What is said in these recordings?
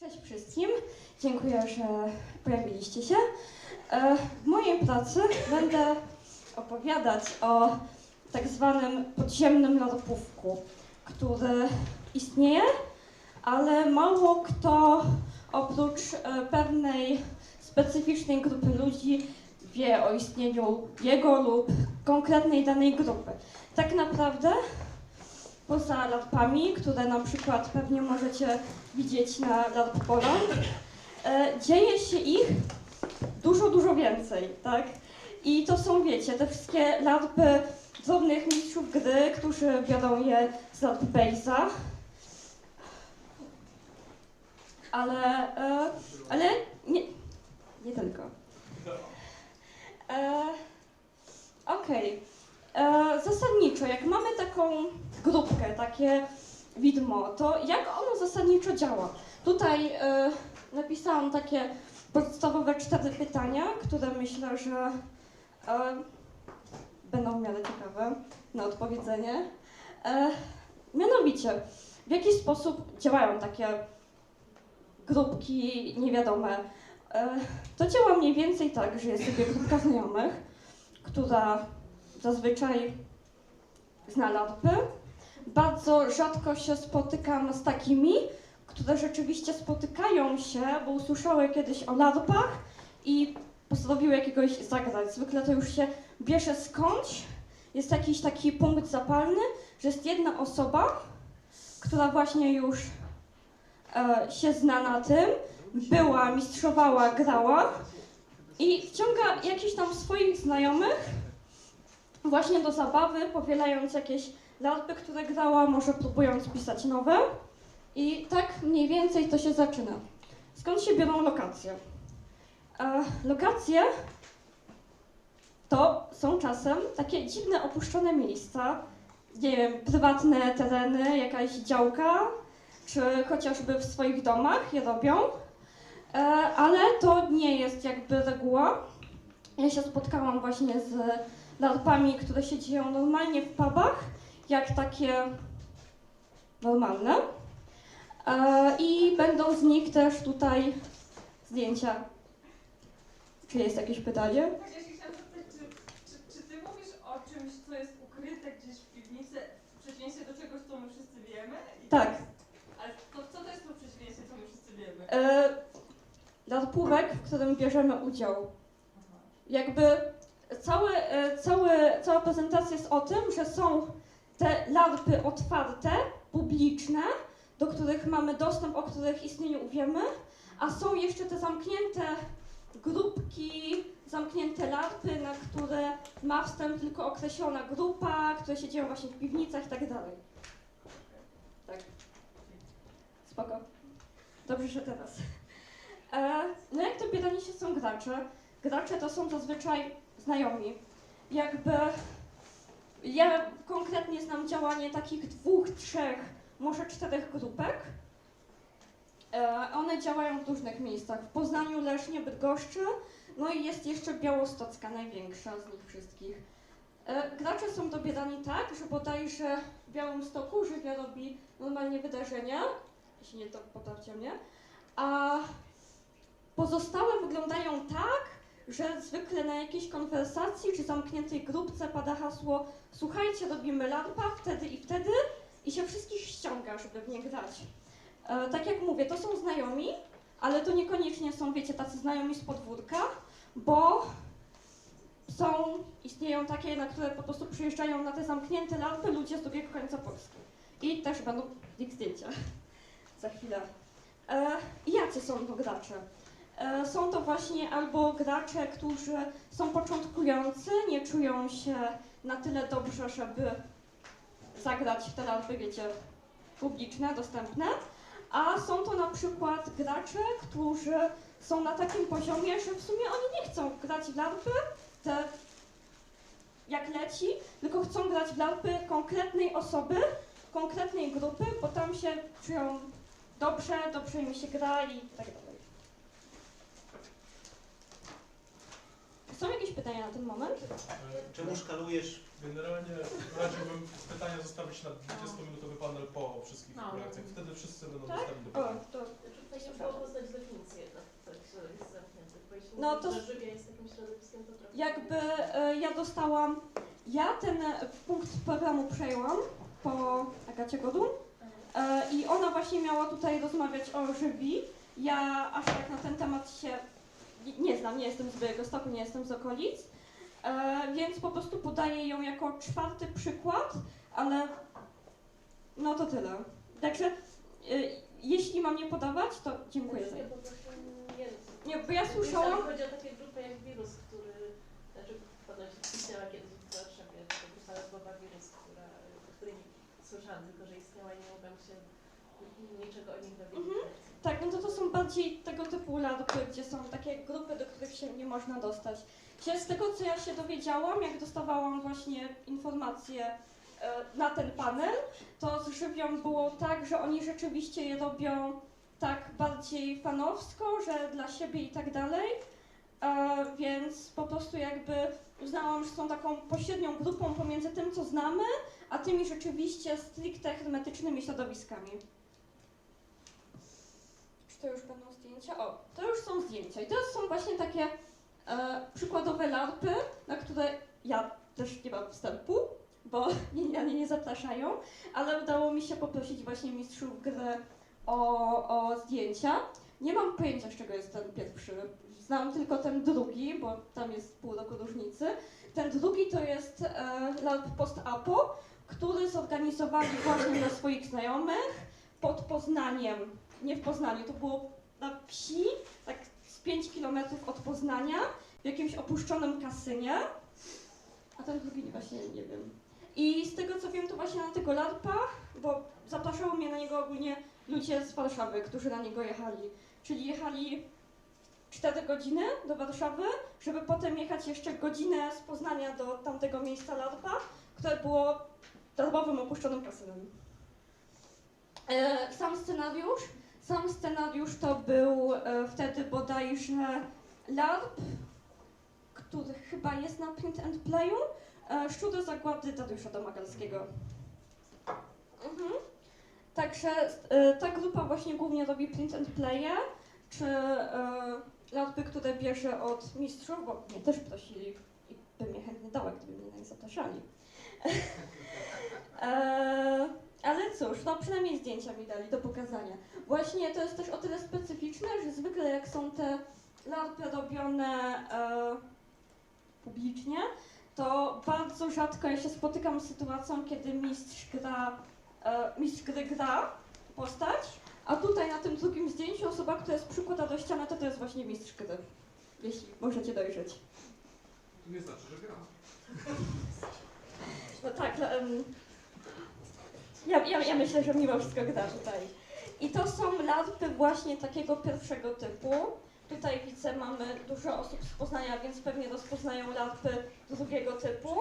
Cześć wszystkim, dziękuję, że pojawiliście się. E, W mojej pracy będę opowiadać o tak zwanym podziemnym lodopówku, który istnieje, ale mało kto oprócz e, pewnej specyficznej grupy ludzi wie o istnieniu jego lub konkretnej danej grupy. Tak naprawdę poza larpami, które na przykład pewnie możecie widzieć na LARP Poland, e, dzieje się ich dużo, dużo więcej, tak? I to są, wiecie, te wszystkie larpy drobnych mistrzów gry, którzy biorą je z LARP Base'a. Ale, e, ale nie, nie tylko. E, Okej. E, Zasadniczo, jak mamy taką grupkę, takie widmo, to jak ono zasadniczo działa? Tutaj e, napisałam takie podstawowe cztery pytania, które myślę, że e, będą w miarę ciekawe na odpowiedzenie. E, mianowicie, w jaki sposób działają takie grupki niewiadome? To działa mniej więcej tak, że jest sobie grupka znajomych, która zazwyczaj zna larpy. Bardzo rzadko się spotykam z takimi, które rzeczywiście spotykają się, bo usłyszały kiedyś o larpach i postanowiły jakiegoś zagrać. Zwykle to już się bierze skądś, jest jakiś taki punkt zapalny, że jest jedna osoba, która właśnie już e, się zna na tym, była, mistrzowała, grała i wciąga jakichś tam swoich znajomych właśnie do zabawy, powielając jakieś larpy, które grała, może próbując pisać nowe. I tak mniej więcej to się zaczyna. Skąd się biorą lokacje? E, lokacje to są czasem takie dziwne, opuszczone miejsca, nie wiem, prywatne tereny, jakaś działka, czy chociażby w swoich domach je robią. E, ale to nie jest jakby reguła. Ja się spotkałam właśnie z larpami, które się dzieją normalnie w pubach, jak takie normalne. E, I będą z nich też tutaj zdjęcia. Czy jest jakieś pytanie? Tak, ja się chciałam zapytać, czy, czy, czy ty mówisz o czymś, co jest ukryte gdzieś w piwnicy, w przeciwieństwie do czegoś, co my wszyscy wiemy? Tak. Ale to, co to jest to przeciwieństwie, co my wszyscy wiemy? E, larpówek, w którym bierzemy udział. Aha. Jakby całe, e, całe, cała prezentacja jest o tym, że są te larpy otwarte, publiczne, do których mamy dostęp, o których istnieniu wiemy, a są jeszcze te zamknięte grupki, zamknięte larpy, na które ma wstęp tylko określona grupa, które się dzieją właśnie w piwnicach i tak dalej. Tak. Spoko. Dobrze, że teraz. E, no jak dobierani się są gracze? Gracze to są zazwyczaj znajomi. Jakby ja konkretnie znam działanie takich dwóch, trzech, może czterech grupek. E, one działają w różnych miejscach. W Poznaniu, Lesznie, Bydgoszczy, no i jest jeszcze Białostocka, największa z nich wszystkich. E, gracze są dobierani tak, że bodajże w Białymstoku Żywia robi normalnie wydarzenia, jeśli nie to poprawcie mnie, a pozostałe wyglądają tak, że zwykle na jakiejś konwersacji czy zamkniętej grupce pada hasło słuchajcie, robimy larpa wtedy i wtedy i się wszystkich ściąga, żeby w nie grać. E, tak jak mówię, to są znajomi, ale to niekoniecznie są, wiecie, tacy znajomi z podwórka, bo są, istnieją takie, na które po prostu przyjeżdżają na te zamknięte larpy ludzie z drugiego końca Polski. I też będą ich zdjęcia za chwilę. E, jacy są to gracze? E, Są to właśnie albo gracze, którzy są początkujący, nie czują się na tyle dobrze, żeby zagrać w te larpy, wiecie, publiczne, dostępne, a są to na przykład gracze, którzy są na takim poziomie, że w sumie oni nie chcą grać w larpy, te jak leci, tylko chcą grać w larpy konkretnej osoby, konkretnej grupy, bo tam się czują dobrze, dobrze im się gra i tak dalej. pytania na ten moment? E, czemu szkalujesz? Generalnie radziłbym pytania zostawić na 20-minutowy panel po wszystkich no. reakcjach. Wtedy wszyscy będą tak? dostępni do pytań. O, to... Fajnie było poznać definicję tak, no to... jest takim środowiskiem, to trochę... Jakby e, ja dostałam... Ja ten e, punkt programu przejąłam po Agacie Godun i ona właśnie miała tutaj rozmawiać o żywi. Ja aż tak na ten temat się nie- znam, nie jestem z Białego Stoku, nie jestem z okolic, e, więc po prostu podaję ją jako czwarty przykład, ale no to tyle. Także e, jeśli mam nie podawać, to dziękuję Ja prostu nie bo ja słyszałam... Chodzi o takie grupy jak wirus, który, znaczy ponoć istniała kiedyś w Warszawie, to grupa nazwowa wirus, która, o której nie słyszałam, tylko że istniała i nie mogłam się niczego o nich dowiedzieć. Mhm. Tak, no to to są bardziej tego typu larpy, gdzie są takie grupy, do których się nie można dostać. Gdzie z tego, co ja się dowiedziałam, jak dostawałam właśnie informacje e, na ten panel, to z żywią było tak, że oni rzeczywiście je robią tak bardziej fanowsko, że dla siebie i tak dalej. E, więc po prostu jakby uznałam, że są taką pośrednią grupą pomiędzy tym, co znamy, a tymi rzeczywiście stricte hermetycznymi środowiskami. To już będą zdjęcia? O, to już są zdjęcia. I to są właśnie takie e, przykładowe larpy, na które ja też nie mam wstępu, bo mnie nie nie zapraszają, ale udało mi się poprosić właśnie mistrzów gry o, o zdjęcia. Nie mam pojęcia, z czego jest ten pierwszy. Znam tylko ten drugi, bo tam jest pół roku różnicy. Ten drugi to jest e, Post-Apo, który zorganizowali właśnie dla swoich znajomych pod Poznaniem. Nie w Poznaniu, to było na wsi, tak z 5 km od Poznania, w jakimś opuszczonym kasynie. A ten drugi właśnie nie wiem. I z tego co wiem, to właśnie na tego LARPa, bo zapraszało mnie na niego ogólnie ludzie z Warszawy, którzy na niego jechali. Czyli jechali 4 godziny do Warszawy, żeby potem jechać jeszcze godzinę z Poznania do tamtego miejsca LARPa, które było darmowym opuszczonym kasynem. E, sam scenariusz, sam scenariusz to był e, wtedy bodajże LARP, który chyba jest na print and playu, e, Szczury Zagłady Dariusza Domagalskiego. Mhm. Także e, ta grupa właśnie głównie robi print and playe, czy e, larpy, które bierze od mistrzów, bo mnie też prosili i bym je chętnie dała, gdyby mnie na nie zapraszali. e, ale cóż, no przynajmniej zdjęcia mi dali do pokazania. Właśnie to jest też o tyle specyficzne, że zwykle jak są te larpy robione e, publicznie, to bardzo rzadko ja się spotykam z sytuacją, kiedy mistrz gra, e, mistrz gry gra postać, a tutaj na tym drugim zdjęciu osoba, która jest przykłada do ściany, to to jest właśnie mistrz gry. Jeśli możecie dojrzeć. To nie znaczy, że gra. No tak, em, ja, ja, ja myślę, że mimo wszystko gra tutaj. I to są larpy właśnie takiego pierwszego typu. Tutaj widzę, mamy dużo osób z Poznania, więc pewnie rozpoznają larpy drugiego typu.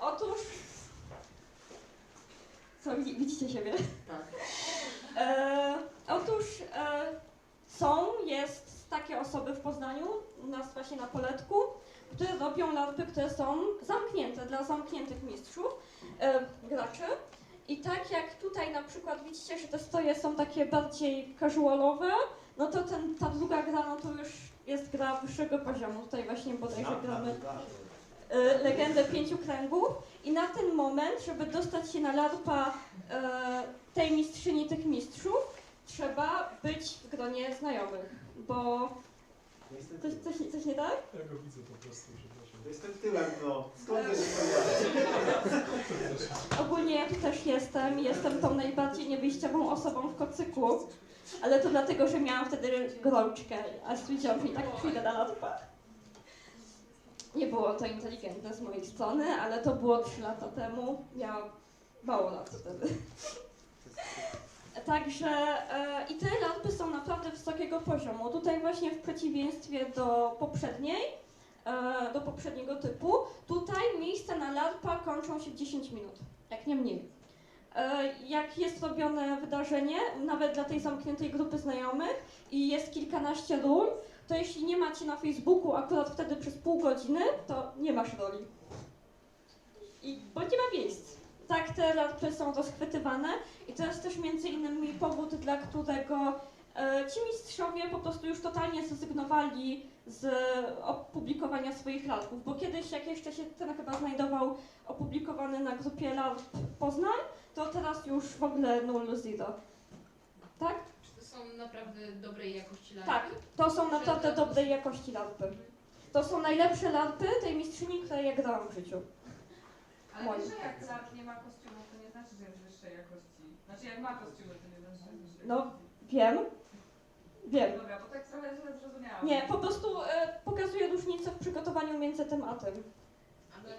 Otóż... Co, widzi- widzicie siebie? Tak. E, otóż e, są, jest takie osoby w Poznaniu, u nas właśnie na Poletku, które robią larpy, które są zamknięte dla zamkniętych mistrzów, e, graczy. I tak jak tutaj na przykład widzicie, że te stoje są takie bardziej casualowe, no to ten, ta druga gra, no to już jest gra wyższego poziomu. Tutaj właśnie bodajże gramy e, legendę pięciu kręgów i na ten moment, żeby dostać się na larpa e, tej mistrzyni tych mistrzów, trzeba być w gronie znajomych, bo coś, coś, coś nie tak? Ja go widzę po prostu, przepraszam. Jestem tyłem, no. Skąd Ogólnie ja tu też jestem, jestem tą najbardziej niewyjściową osobą w kocyku, ale to dlatego, że miałam wtedy gorączkę, a stwierdziłam, że i tak przyjdę na larpa. Nie było to inteligentne z mojej strony, ale to było 3 lata temu, miałam mało lat wtedy. Także e, i te larpy są naprawdę wysokiego poziomu. Tutaj właśnie w przeciwieństwie do poprzedniej, e, do poprzedniego typu, tutaj miejsca na larpa kończą się w 10 minut, jak nie mniej. E, jak jest robione wydarzenie, nawet dla tej zamkniętej grupy znajomych i jest kilkanaście ról, to jeśli nie macie na Facebooku akurat wtedy przez pół godziny, to nie masz roli. I, bo nie ma miejsc. Tak te larpy są rozchwytywane i to jest też między innymi powód, dla którego E, Ci mistrzowie po prostu już totalnie zrezygnowali z opublikowania swoich lalków, bo kiedyś, jak jeszcze się ten chyba znajdował opublikowany na grupie LARP Poznań, to teraz już w ogóle null zero. Tak? Czy to są naprawdę dobrej jakości larwy? Tak, to są naprawdę dobrej jakości larpy. To są najlepsze larpy tej mistrzyni, które ja grałam w życiu. Ale Moim. wiesz, że jak larp nie ma kostiumu, to nie znaczy, że jest wyższej jakości. Znaczy jak ma kostiumy, to nie znaczy, że jest wyższej No. jakości. Wiem, wiem. Dobra, bo tak trochę źle zrozumiałam. Nie, po prostu e, pokazuje różnicę w przygotowaniu między tym a tym. Ale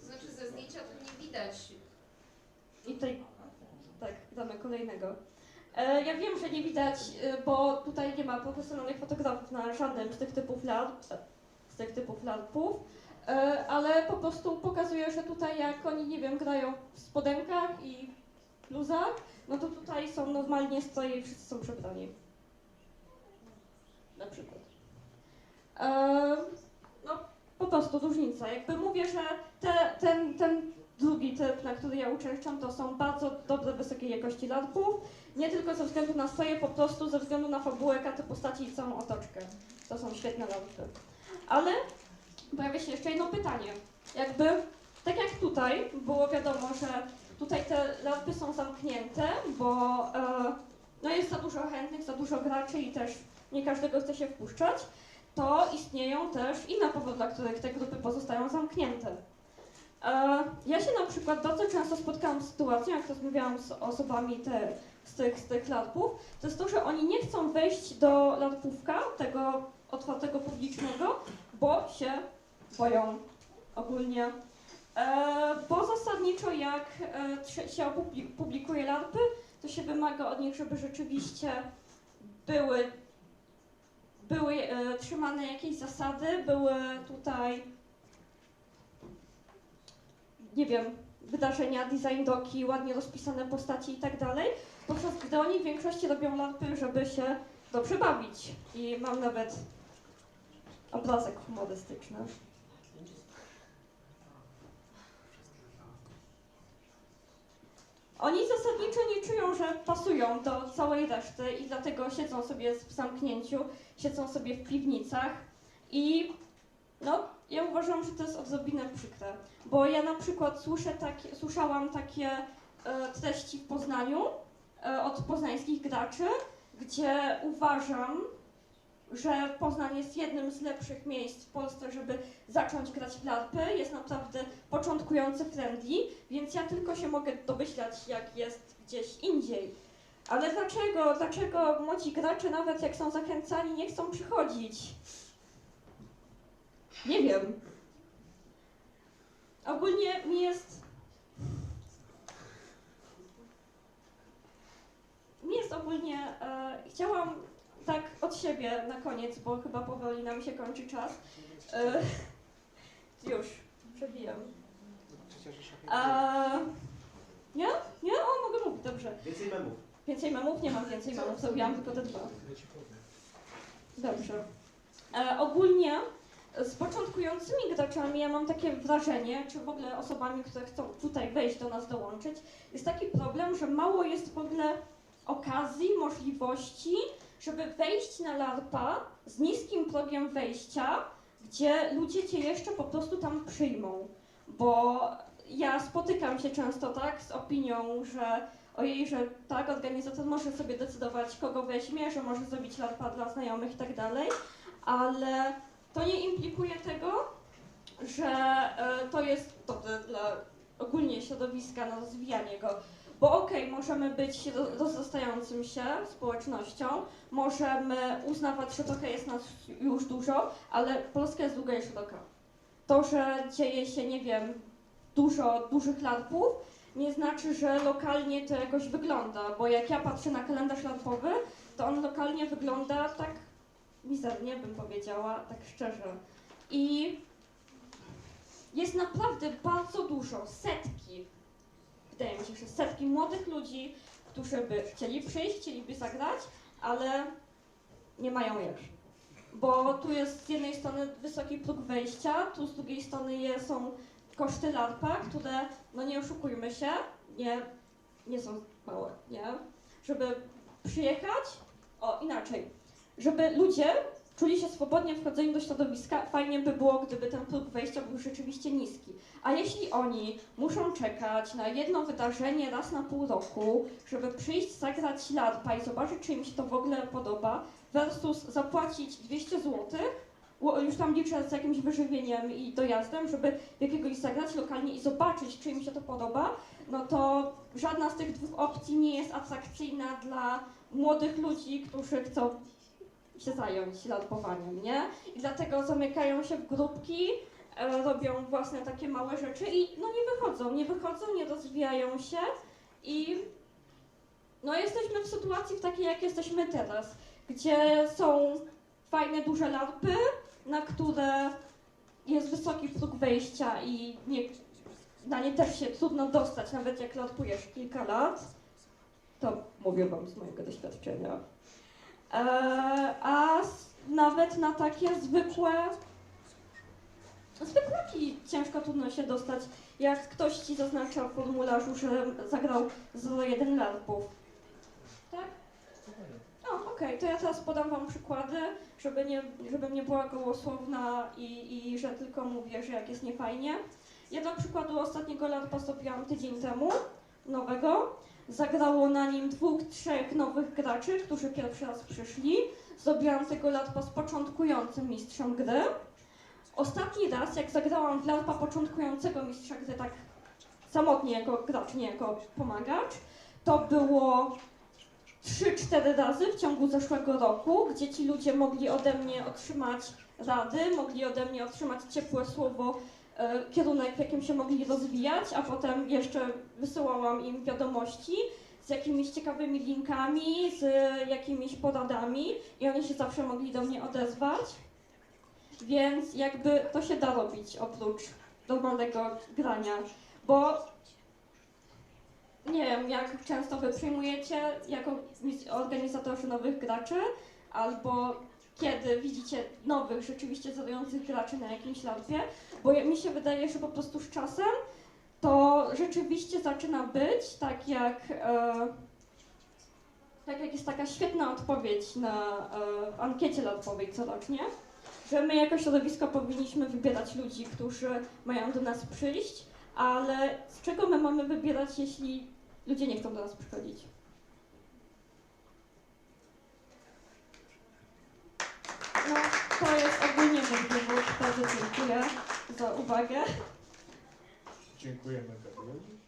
to znaczy ze zdjęcia to nie widać. I tutaj, tak, damy kolejnego. E, ja wiem, że nie widać, e, bo tutaj nie ma profesjonalnych fotografów na żadnym z tych typów larp, z tych typów larpów, e, ale po prostu pokazuje, że tutaj jak oni, nie wiem, grają w spodenkach i bluzach, no to tutaj są normalnie stroje i wszyscy są przebrani. Na przykład. E, no, po prostu różnica. Jakby mówię, że te, ten, ten drugi typ, na który ja uczęszczam, to są bardzo dobre, wysokiej jakości larpów. Nie tylko ze względu na stroje, po prostu ze względu na fabułę, karty postaci i całą otoczkę. To są świetne larpy. Ale pojawia się jeszcze jedno pytanie. Jakby, tak jak tutaj, było wiadomo, że tutaj te larpy są zamknięte, bo e, no jest za dużo chętnych, za dużo graczy i też nie każdego chce się wpuszczać, to istnieją też inne powody, dla których te grupy pozostają zamknięte. E, Ja się na przykład bardzo często spotkałam z sytuacją, jak rozmawiałam z osobami te, z, tych, z tych larpów, to jest to, że oni nie chcą wejść do larpówka, tego otwartego publicznego, bo się boją ogólnie. E, Bo zasadniczo jak e, się publikuje larpy, to się wymaga od nich, żeby rzeczywiście były, były e, trzymane jakieś zasady, były tutaj nie wiem, wydarzenia, design doki, ładnie rozpisane postaci i tak dalej, podczas gdy oni w większości robią larpy, żeby się dobrze bawić. I mam nawet obrazek humorystyczny. Oni zasadniczo nie czują, że pasują do całej reszty i dlatego siedzą sobie w zamknięciu, siedzą sobie w piwnicach i no, ja uważam, że to jest odrobinę przykre, bo ja na przykład słyszę takie, słyszałam takie e, treści w Poznaniu e, od poznańskich graczy, gdzie uważam, że Poznań jest jednym z lepszych miejsc w Polsce, żeby zacząć grać w larpy. Jest naprawdę początkujący friendly, więc ja tylko się mogę domyślać, jak jest gdzieś indziej. Ale dlaczego, dlaczego młodzi gracze, nawet jak są zachęcani, nie chcą przychodzić? Nie wiem. Ogólnie mi jest. Mi jest ogólnie. E, chciałam tak od siebie na koniec, bo chyba powoli nam się kończy czas. E, już, przebijam. E, nie? Nie? O, mogę mówić, dobrze. Więcej memów. Więcej memów? Nie mam więcej memów, zrobiłam tylko te dwa. Dobrze. E, ogólnie z początkującymi graczami ja mam takie wrażenie, czy w ogóle osobami, które chcą tutaj wejść do nas dołączyć, jest taki problem, że mało jest w ogóle okazji, możliwości, żeby wejść na LARPa z niskim progiem wejścia, gdzie ludzie cię jeszcze po prostu tam przyjmą. Bo ja spotykam się często tak z opinią, że ojej, że tak, organizator może sobie decydować, kogo weźmie, że może zrobić LARPa dla znajomych i tak dalej, ale to nie implikuje tego, że e, to jest dobre dla ogólnie środowiska na rozwijanie go. Bo okej, możemy być ro- rozrastającym się społecznością, możemy uznawać, że trochę jest nas już dużo, ale Polska jest długa i szeroka. To, że dzieje się, nie wiem, dużo dużych larpów, nie znaczy, że lokalnie to jakoś wygląda, bo jak ja patrzę na kalendarz larpowy, to on lokalnie wygląda tak mizernie, bym powiedziała, tak szczerze. I jest naprawdę bardzo dużo, setki, wydaje mi się, że setki młodych ludzi, którzy by chcieli przyjść, chcieliby zagrać, ale nie mają jak. Bo tu jest z jednej strony wysoki próg wejścia, tu z drugiej strony je, są koszty larpa, które, no nie oszukujmy się, nie, nie są małe, nie? Żeby przyjechać, O, inaczej. Żeby ludzie czuli się swobodnie w do środowiska, fajnie by było, gdyby ten próg wejścia był rzeczywiście niski. A jeśli oni muszą czekać na jedno wydarzenie raz na pół roku, żeby przyjść, zagrać larpa i zobaczyć, czy im się to w ogóle podoba, versus zapłacić 200 zł, już tam liczę z jakimś wyżywieniem i dojazdem, żeby jakiegoś zagrać lokalnie i zobaczyć, czy im się to podoba, no to żadna z tych dwóch opcji nie jest atrakcyjna dla młodych ludzi, którzy chcą się zająć larpowaniem, nie? I dlatego zamykają się w grupki, e, robią własne takie małe rzeczy i no nie wychodzą, nie wychodzą, nie rozwijają się i no jesteśmy w sytuacji w takiej, jak jesteśmy teraz, gdzie są fajne, duże larpy, na które jest wysoki próg wejścia i nie, na nie też się trudno dostać, nawet jak larpujesz kilka lat. To mówię Wam z mojego doświadczenia. E, a nawet na takie zwykłe zwykłaki ciężko trudno się dostać, jak ktoś ci zaznacza w formularzu, że zagrał 0,1 larpów. Tak? O, okej, to ja teraz podam Wam przykłady, żeby nie, żebym nie była gołosłowna i, i że tylko mówię, że jak jest niefajnie. Ja do przykładu ostatniego larpa zrobiłam tydzień temu, nowego. Zagrało na nim dwóch, trzech nowych graczy, którzy pierwszy raz przyszli. Zrobiłam tego larpa z początkującym mistrzem gry. Ostatni raz, jak zagrałam w larpa początkującego mistrza gry tak samotnie jako gracz, nie jako pomagacz, to było 3-4 razy w ciągu zeszłego roku, gdzie ci ludzie mogli ode mnie otrzymać rady, mogli ode mnie otrzymać ciepłe słowo, kierunek, w jakim się mogli rozwijać, a potem jeszcze wysyłałam im wiadomości z jakimiś ciekawymi linkami, z jakimiś poradami i oni się zawsze mogli do mnie odezwać. Więc jakby to się da robić oprócz normalnego grania, bo nie wiem, jak często wy przyjmujecie jako organizatorzy nowych graczy, albo kiedy widzicie nowych, rzeczywiście zadających graczy na jakimś larpie, bo mi się wydaje, że po prostu z czasem to rzeczywiście zaczyna być tak jak, e, tak jak jest taka świetna odpowiedź na e, ankiecie larpowej corocznie, że my jako środowisko powinniśmy wybierać ludzi, którzy mają do nas przyjść, ale z czego my mamy wybierać, jeśli ludzie nie chcą do nas przychodzić? No, to jest ogólnie mój. Bardzo dziękuję za uwagę. Dziękujemy Gabrieli.